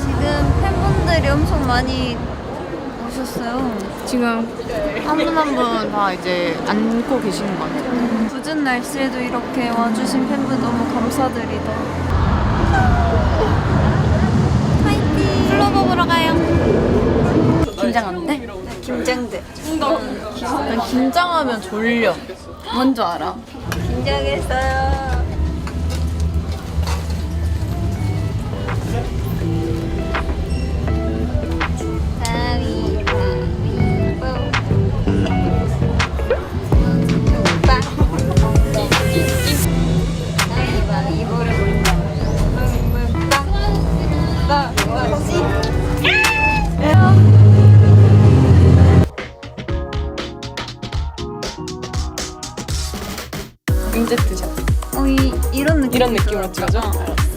지금 팬분들이 엄청 많이 오셨어요. 지금 한 분 한 분 다 이제 앉고 계시는 것 같아요. 굳은 날씨에도 이렇게 와주신 팬분 너무 감사드리다. 화이팅! 플로버 보러 가요. 긴장 안 돼? 긴장돼. 난 긴장하면 졸려. 뭔 줄 알아? 긴장했어요. 인제트샷. 어, 이, 이런 느낌. 이런 느낌으로 찍어줘? 알았어.